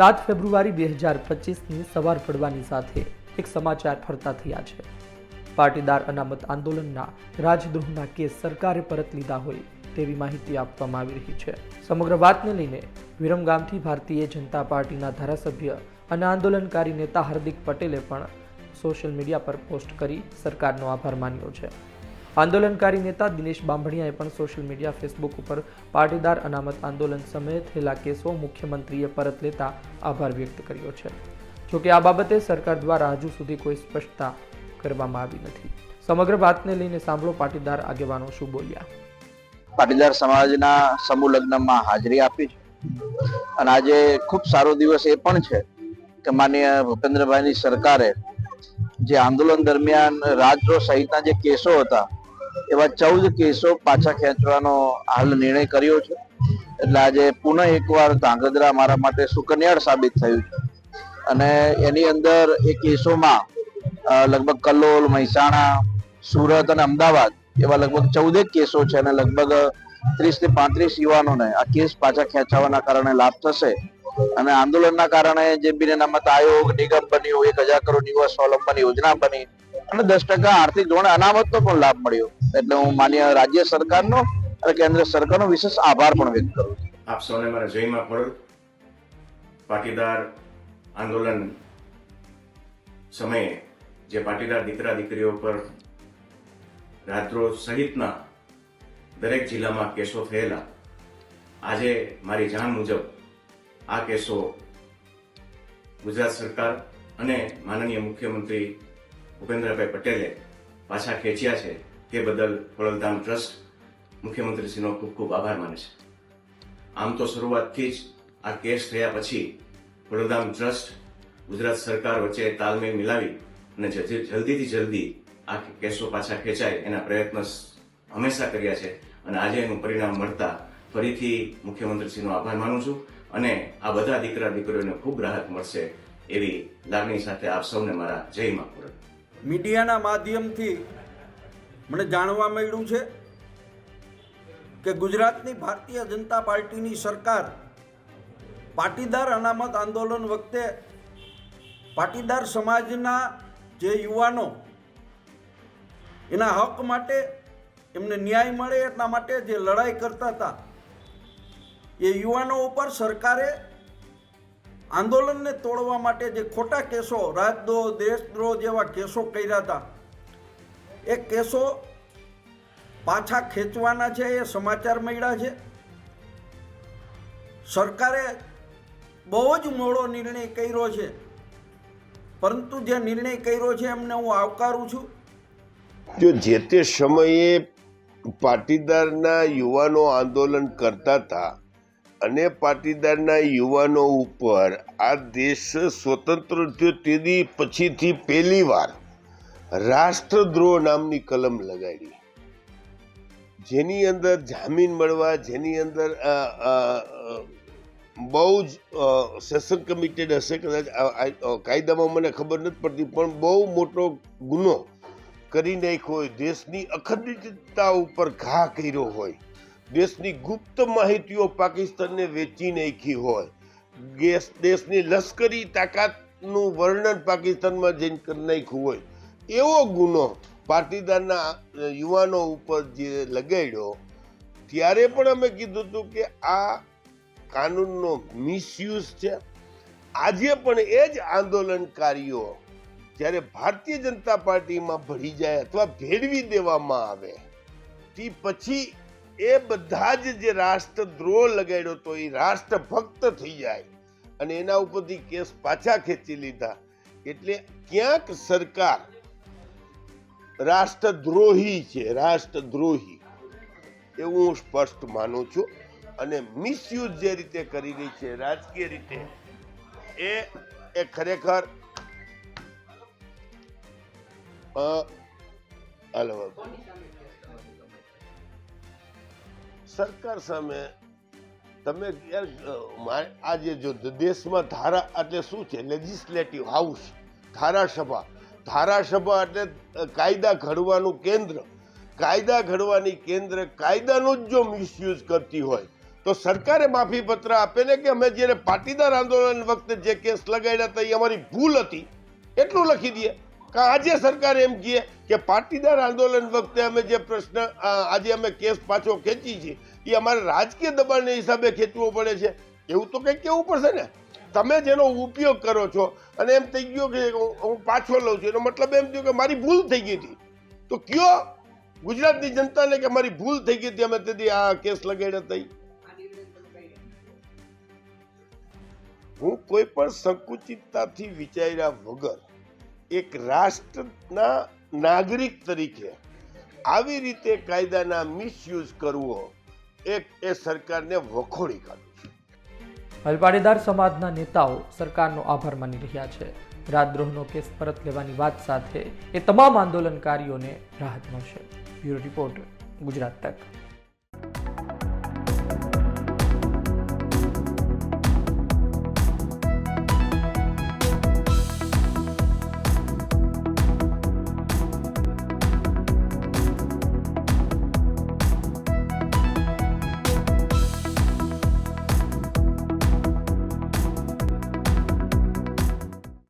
સાત ફેબ્રુઆરી બે હજાર પચીસની સવાર પડવાની સાથે એક સમાચાર ફરતા થયા છે. પાટીદાર અનામત આંદોલનના રાજદ્રોહના કેસ સરકારે પરત લીધા હોય તેવી માહિતી આપવામાં આવી રહી છે. સમગ્ર વાતને લઈને વિરમગામથી ભારતીય જનતા પાર્ટીના ધારાસભ્ય અને આંદોલનકારી નેતા હાર્દિક પટેલે પણ સોશિયલ મીડિયા પર પોસ્ટ કરી સરકારનો આભાર માન્યો છે. આંદોલનકારી નેતા દિનેશ બાંભણિયાએ પણ સોશિયલ મીડિયા, ફેસબુક ઉપર પાટીદાર અનામત આંદોલન સમયે થયેલા કેસો મુખ્યમંત્રીએ પરત લેતા આભાર વ્યક્ત કર્યો છે. જોકે આ બાબતે સરકાર દ્વારા હજુ સુધી કોઈ સ્પષ્ટતા કરવામાં આવી નથી. સમગ્ર વાતને લઈને સાંભળો પાટીદાર આગેવાનો શું બોલ્યા પાટીદાર સમાજના સમૂહ લગ્નમાં હાજરી આપી છે. અને આજે ખૂબ સારો દિવસ એ પણ છે કે માનીય ભૂપેન્દ્રભાઈની સરકારે જે આંદોલન દરમિયાન રાજદ્રોહ સહિતના જે કેસો હતા એવા ચૌદ કેસો પાછા ખેંચવાનો હાલ નિર્ણય કર્યો છે. એટલે આજે પુનઃ એકવાર ધાંગધ્રા મારા માટે સુકન્યાળ સાબિત થયું છે. અને એની અંદર એ કેસોમાં લગભગ કલ્લોલ મહેસાણા, સુરત અને અમદાવાદ એવા લગભગ ચૌદેક કેસો છે અને લગભગ ત્રીસથી પાંત્રીસ યુવાનોને આ કેસ પાછા ખેંચાવાના કારણે લાભ થશે. અને આંદોલનના કારણે જે બિન અનામત આયોગ, નિગમ બન્યું, એક હજાર કરોડ યુવા સ્વાવલંબન યોજના બની અને દસ ટકા આર્થિક ધોરણે અનામતનો પણ લાભ મળ્યો. એટલે હું માન્ય રાજ્ય સરકારનો અને કેન્દ્ર સરકારનો વિશેષ આભાર પણ વ્યક્ત કરું છું. આપ સૌને મારા જયમાં ફળ. પાટીદાર આંદોલન સમયે જે પાટીદાર દીકરા દીકરીઓ પર રાત્રો સહિતના દરેક જિલ્લામાં કેસો થયેલા, આજે મારી જાણ મુજબ આ કેસો ગુજરાત સરકાર અને માનનીય મુખ્યમંત્રી ભૂપેન્દ્રભાઈ પટેલે પાછા ખેંચ્યા છે તે બદલ ખોડલધામ ટ્રસ્ટ મુખ્યમંત્રીશ્રીનો ખૂબ ખૂબ આભાર માને છે. આમ તો શરૂઆતથી જ આ કેસ થયા પછી વડોદરામ ટ્રસ્ટ ગુજરાત સરકાર વચ્ચે તાલમેલ મિલાવી અને જલ્દીથી જલ્દી આ કેસો પાછા ખેંચાય એના પ્રયત્ન હંમેશા કર્યા છે અને આજે એનું પરિણામ મળતા ફરીથી મુખ્યમંત્રીશ્રીનો આભાર માનું છું અને આ બધા દીકરા દીકરીઓને ખૂબ રાહત મળશે એવી લાગણી સાથે આપ સૌને મારા જય મા મીડિયાના માધ્યમથી મને જાણવા મળ્યું છે કે ગુજરાતની ભારતીય જનતા પાર્ટીની સરકાર પાટીદાર અનામત આંદોલન વખતે પાટીદાર સમાજના જે યુવાનો, એના હક માટે એમને ન્યાય મળે એટલા માટે જે લડાઈ કરતા હતા, એ યુવાનો ઉપર સરકારે આંદોલનને તોડવા માટે જે ખોટા કેસો રાજદ્રોહ, દેશદ્રોહ જેવા કેસો કર્યા હતા, એ કેસો પાછા ખેંચવાના છે, એ સમાચાર મળ્યા છે. સરકારે બહુ જ મોડો નિર્ણય કર્યો છે. પરંતુ જે નિર્ણય કર્યો છે, એમને હું આવકારું છું. જો જે તે સમયે પાટીદારના યુવાનો આંદોલન કરતા હતા અને પાટીદારના યુવાનો ઉપર આ દેશ સ્વતંત્ર થયો તેની પછીથી પહેલી વાર રાષ્ટ્રદ્રોહ નામની કલમ લગાડી. જેની અંદર જામીન મળવા, જેની અંદર બહુ જ સેશન કમિટેડ હશે કદાચ કાયદામાં મને ખબર નથી પડતી, પણ બહુ મોટો ગુનો કરી નાખ્યો હોય, દેશની અખંડિતતા ઉપર ઘા કર્યો હોય દેશની ગુપ્ત માહિતીઓ પાકિસ્તાનને વેચી નાખી હોય. દેશ દેશની લશ્કરી તાકાતનું વર્ણન પાકિસ્તાનમાં જઈને કરી નાખ્યું હોય, એવો ગુનો પાટીદારના યુવાનો ઉપર જે લગાડ્યો, ત્યારે પણ અમે કીધું હતું કે આ કાનૂનનો મિસયુઝ છે. આજે પણ એ જ આંદોલનકારીઓ જ્યારે ભારતીય જનતા પાર્ટીમાં ભળી જાય અથવા ભેળવી દેવામાં આવે, તે પછી એ બધા જ જે રાષ્ટ્રદ્રોહ લગાડ્યો તો એ રાષ્ટ્રભક્ત થઈ જાય. અને એના ઉપરથી કેસ પાછા ખેંચી લીધા. એટલે ક્યાંક સરકાર રાષ્ટ્રદ્રોહી છે, રાષ્ટ્રદ્રોહી. એવું હું સ્પષ્ટ માનું છું. અને મિસયુઝ જે રીતે કરી રહી છે, રાજકીય રીતે, એ એ ખરેખર હાલો. સરકાર સામે તમે આજે જો દેશમાં ધારા એટલે શું છે? Legislative house ધારાસભા. ધારાસભા એટલે કાયદા ઘડવાનું કેન્દ્ર. કાયદા ઘડવાની કેન્દ્ર કાયદાનો જ જો મિસયુઝ કરતી હોય, તો સરકારે માફી પત્ર આપે ને કે અમે જ્યારે પાટીદાર આંદોલન વખતે જે કેસ લગાડ્યા હતા, એ અમારી ભૂલ હતી. એટલું લખી દઈએ. આજે સરકાર એમ કહે કે પાટીદાર આંદોલન વખતે અમે જે પ્રશ્ન આજે અમે કેસ પાછો ખેંચી છીએ એ અમારે રાજકીય દબાણને હિસાબે ખેંચવો પડે છે. એવું તો કંઈક કહેવું પડશે ને? તમે જેનો ઉપયોગ કરો છો, અને એમ થઈ ગયો કે હું પાછો લઉં છું, એનો મતલબ એમ થયું કે મારી ભૂલ થઈ ગઈ હતી. તો કયો? ગુજરાતની જનતાને કે મારી ભૂલ થઈ ગઈ હતી, અમે તેથી આ કેસ લગાડ્યા થઈ હું કોઈ પણ સંકુચિતતાથી વિચાર્યા વગર એક રાષ્ટ્રના નાગરિક તરીકે આવી રીતે કાયદાના મિસયુઝ કરવો એક એ સરકારને વખોડી કાઢ્યું છે. હવે સમાજના નેતાઓ સરકારનો આભાર માની રહ્યા છે. રાજદ્રોહનો કેસ પરત લેવાની વાત સાથે એ તમામ આંદોલનકારીઓને રાહત મળશે. બ્યુરો રિપોર્ટ ગુજરાત તક.